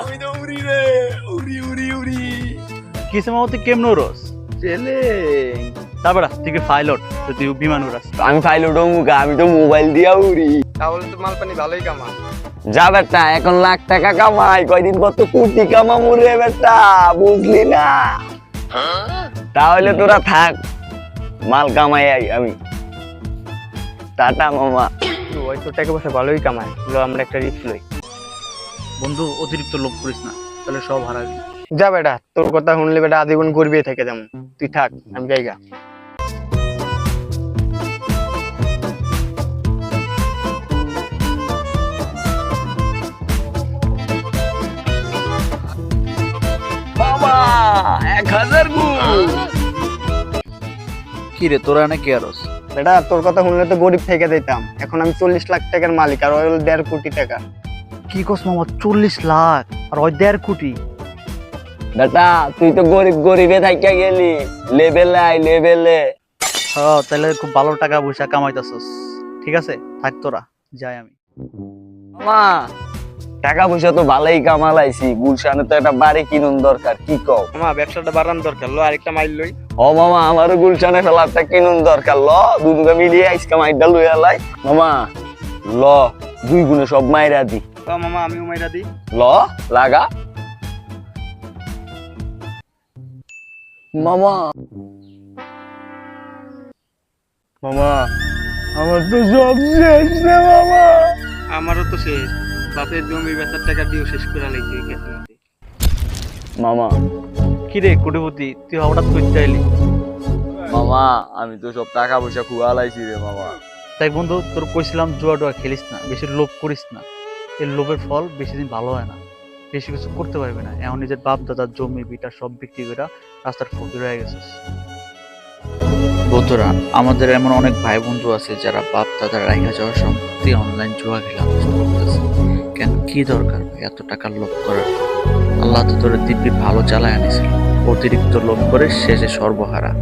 আমি তো উড়ি রে উড়ি উড়ি উড়ি কিসে মামা তুই কেমন উড়স চেলে তারপরে তুই কি পাইলট তো তুই বিমান উড়াস। আমি মুখা আমি তো মোবাইল দিয়া উড়ি। তাহলে তো মাল পানি ভালোই কামা যা বেটা এখন লাখ টাকা কামাই কয়দিন পর তো কোটি কামামু রে বেটা বুঝলি না? তাহলে তোরা থাক মাল কামাই আই আমি। টাটা মামা। ওই তো টাকা পয়সা ভালোই কামায় লো আমরা একটা রিস্ক লই। বন্ধু অতিরিক্ত লোভ করিস না তাহলে সব হারাবি। যা বেটা তোর কথা শুনলে বেটা আজীবন করবি থেকে যেমন তুই থাক আমি জায়গা বাবা এক হাজার গুণ। কি রে তোরা নাকি আরস? বেটা তোর কথা শুনলে তো গরিব থেকে যেতাম এখন আমি চল্লিশ লাখ টাকার মালিক আর ওই হলো দেড় কোটি টাকা। কি কস মামা চল্লিশ লাখ আর ওই দেড় কোটি। বেটা তুই তো গরিব গরিবে থাইকা গেলি। লেভেলে আই লেভেলে হ্যাঁ তাহলে খুব ভালো টাকা পয়সা কামাইতাছস। ঠিক আছে? থাক তোরা যাই আমি। মামা টাকা পয়সা তো ভালোই কামালাইছি। গুলশানে তো একটা বাড়ি কিনুন দরকার কি কও? আমার ব্যবসাটা বাড়ানো দরকার লো আরেকটা মাইল লই। ও মামা আমারও গুলশানে ফেলারটা কিনুন দরকার ল। দুনুকে মিলিয়ে আইসকা মাইরটা লাই। মামা ল দুই গুণে সব মাইরা দি। তো মামা আমিও মাইরা দিই। ল লাগা। মামা। মামা আমার তো সব শেষ রে মামা। আমারও তো শেষ। বাপের জমি বেচার টাকা দিয়েও শেষ করে লাগছে গেছে মামা। কি রে কোটিপতি তুই হঠাৎ করতে এলি মামা আমি তো সব টাকা পয়সা খুয়ালাইছি রে মামা। তাই বন্ধু তোর কইছিলাম জুয়া টুয়া খেলিস না বেশি লোভ করিস না। এই লোভের ফল বেশি দিন ভালো হয় না। বেশি কিছু করতে পারবে না। এমন নিজের বাপ দাদার জমি, বিটা সব বিক্রি করে রাস্তার ফকির হয়ে গেছে বন্ধুরা, আমাদের এমন অনেক ভাই বন্ধু আছে যারা বাপ দাদার রাইখা যাওয়ার সম্পত্তি অনলাইন জুয়া খেলা করতেছে। কেন? কি দরকার এত টাকার লোভ করার। আল্লাহ তো তোর দিব্যি ভালো চালায় আনিছিল অতিরিক্ত লোভ করে শেষে সর্বহারা।